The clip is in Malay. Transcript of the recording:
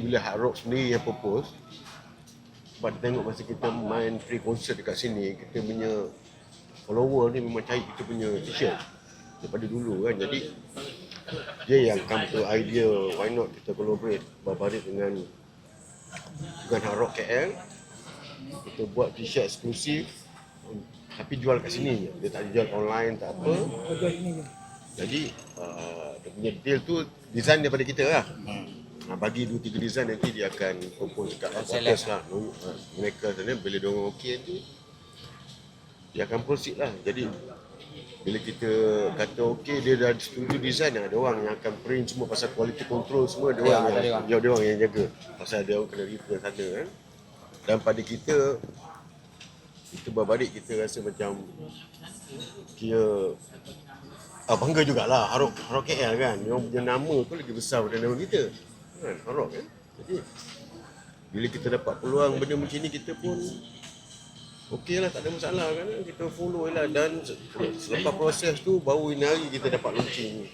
Bila Hard Rock sendiri yang propose Sebab dia tengok masa kita main free concert dekat sini Kita punya follower ni memang cari kita punya t-shirt Daripada dulu kan Jadi dia yang come to idea why not kita collaborate berbarit dengan dengan Hard Rock KL kita buat t-shirt eksklusif tapi jual kat sini je. Dia tak jual online tak apa. Jual sini je. Jadi uh, dia punya detail tu design daripada kita lah. Hmm. Bagi dua tiga design nanti dia akan propose kat workers lah. Uh, mereka sana bila dia orang okey nanti dia akan proceed lah. Jadi bila kita kata okey dia dah setuju design ada orang yang akan print semua pasal quality control semua dia Ya, orang ada yang, dia, dia orang yang jaga. Pasal dia orang kena refer sana kan. Dan pada kita kita berbalik kita rasa macam kira ah, bangga jugalah. Harok Harok KL kan. Dia punya nama tu lagi besar daripada nama kita kan Harok kan jadi bila kita dapat peluang benda macam ni kita pun Okey lah, tak ada masalah kan. Kita follow lah dan se- selepas proses tu baru ini hari kita dapat launching. ni.